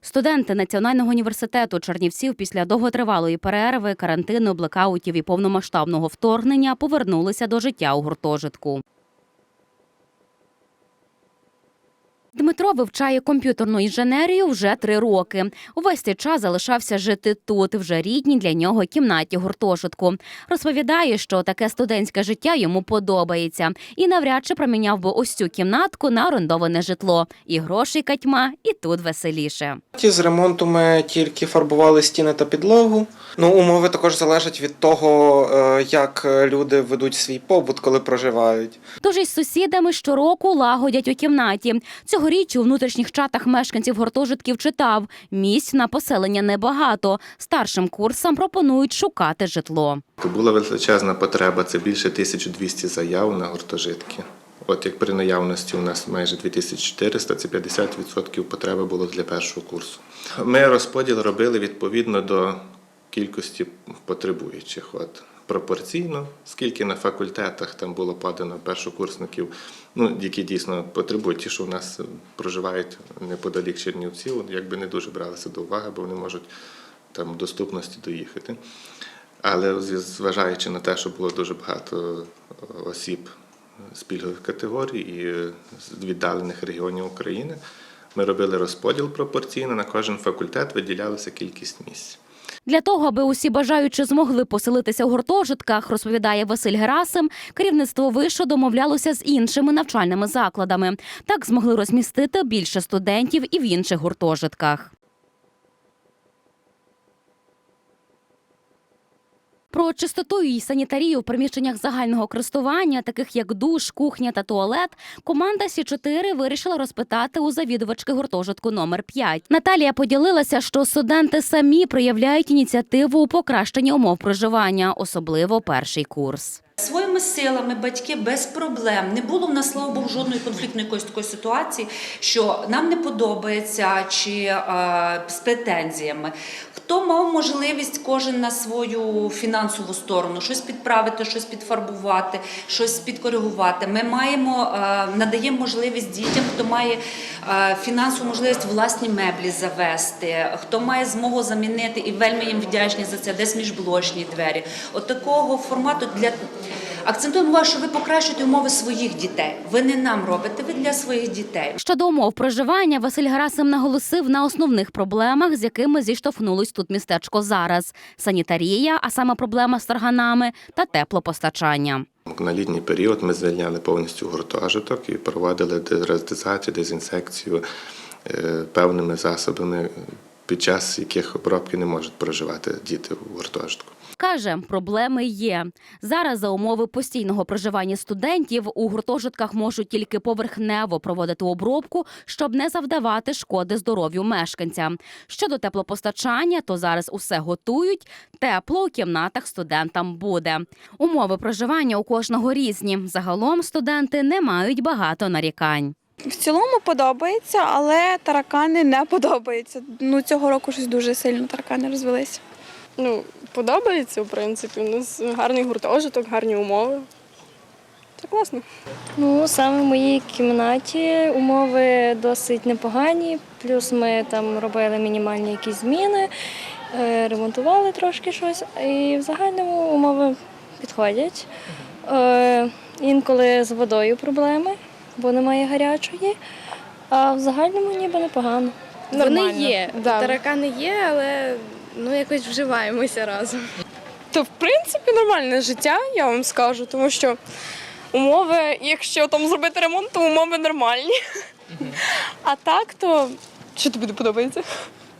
Студенти Національного університету Чернівців після довготривалої перерви, карантину, блекаутів і повномасштабного вторгнення повернулися до життя у гуртожитку. Дмитро вивчає комп'ютерну інженерію вже три роки. Увесь цей час залишався жити тут, вже рідній для нього кімнаті гуртожитку. Розповідає, що таке студентське життя йому подобається, і навряд чи проміняв би ось цю кімнатку на орендоване житло. І грошей катьма, і тут веселіше. Ті З ремонту ми тільки фарбували стіни та підлогу. Ну, умови також залежать від того, е, як люди ведуть свій побут, коли проживають. Тож із сусідами щороку лагодять у кімнаті. Цьогоріч у внутрішніх чатах мешканців гуртожитків читав місць на поселення небагато. Старшим курсам пропонують шукати житло. Була величезна потреба, це більше 1200 заяв на гуртожитки. От як при наявності у нас майже 2400, це 50% потреби було для першого курсу. Ми розподіл робили відповідно до кількості потребуючих. От пропорційно, скільки на факультетах там було подано першокурсників, ну які дійсно потребують, ті, що у нас проживають неподалік Чернівців, якби не дуже бралися до уваги, бо вони можуть там в доступності доїхати. Але зважаючи на те, що було дуже багато е, осіб з пільгових категорій і е, з віддалених регіонів України, ми робили розподіл пропорційно, на кожен факультет виділялася кількість місць. Для того, аби усі бажаючі змогли поселитися у гуртожитках, розповідає Василь Герасим, керівництво вишу домовлялося з іншими навчальними закладами. Так змогли розмістити більше студентів і в інших гуртожитках. Про чистоту і санітарію в приміщеннях загального користування, таких як душ, кухня та туалет, команда Сі 4 вирішила розпитати у завідувачки гуртожитку номер 5 Наталія поділилася, що студенти самі проявляють ініціативу у покращенні умов проживання, особливо перший курс. Своїми силами батьки без проблем не було в нас, слава Богу, жодної конфліктної якоїсь такої ситуації, що нам не подобається чи е, з претензіями. Хто мав можливість кожен на свою фінансову сторону щось підправити, щось підфарбувати, щось підкоригувати. Ми маємо е, надаємо можливість дітям, хто має фінансову можливість власні меблі завести, хто має змогу замінити і вельми їм вдячні за це, десь міжблочні двері. От такого формату для акцентуємо увагу, що ви покращуєте умови своїх дітей. Ви не нам робите, ви для своїх дітей. Щодо умов проживання, Василь Герасим наголосив на основних проблемах, з якими зіштовхнулось тут містечко зараз: санітарія, а саме проблема з тарганами та теплопостачання. На літній період ми звільняли повністю гуртожиток і проводили деразитизацію, дезінсекцію е, певними засобами, під час яких обробки не можуть проживати діти у гуртожитку. Каже, проблеми є. Зараз за умови постійного проживання студентів у гуртожитках можуть тільки поверхнево проводити обробку, щоб не завдавати шкоди здоров'ю мешканця. Щодо теплопостачання, то зараз усе готують. Тепло у кімнатах студентам буде. Умови проживання у кожного різні. Загалом студенти не мають багато нарікань. В цілому подобається, але таракани не подобаються. Ну цього року щось дуже сильно таракани розвелися. Ну, подобається, в принципі. У нас гарний гуртожиток, гарні умови. Це класно. Ну, саме в моїй кімнаті умови досить непогані. Плюс ми там робили мінімальні якісь зміни, е, ремонтували трошки щось, і в загальному умови підходять. Е, Інколи з водою проблеми, бо немає гарячої, а в загальному ніби непогано. Вони є. Да. Таракани є, але ну якось вживаємося разом. То, в принципі, нормальне життя, я вам скажу, тому що умови, якщо там зробити ремонт, то умови нормальні. А так, то що тобі не подобається?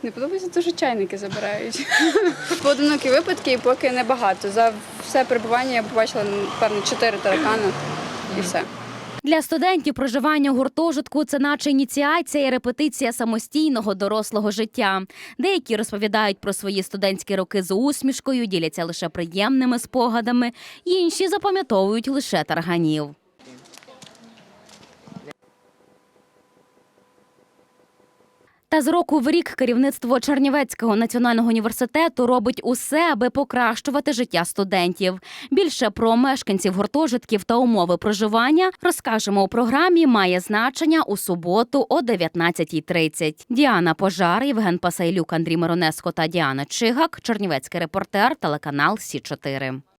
Не подобається, дуже чайники забирають. Поодинокі випадки і поки небагато. За все перебування я побачила, певно, чотири таракани і все. Для студентів проживання гуртожитку це наче ініціація і репетиція самостійного дорослого життя. Деякі розповідають про свої студентські роки з усмішкою, діляться лише приємними спогадами, інші запам'ятовують лише тарганів. Та з року в рік керівництво Чернівецького національного університету робить усе, аби покращувати життя студентів. Більше про мешканців гуртожитків та умови проживання розкажемо у програмі. Має значення у суботу о 19.30. Діана Пожар, Євген Пасайлюк, Андрій Миронеско та Діана Чигак. Чернівецький репортер, телеканал Сі 4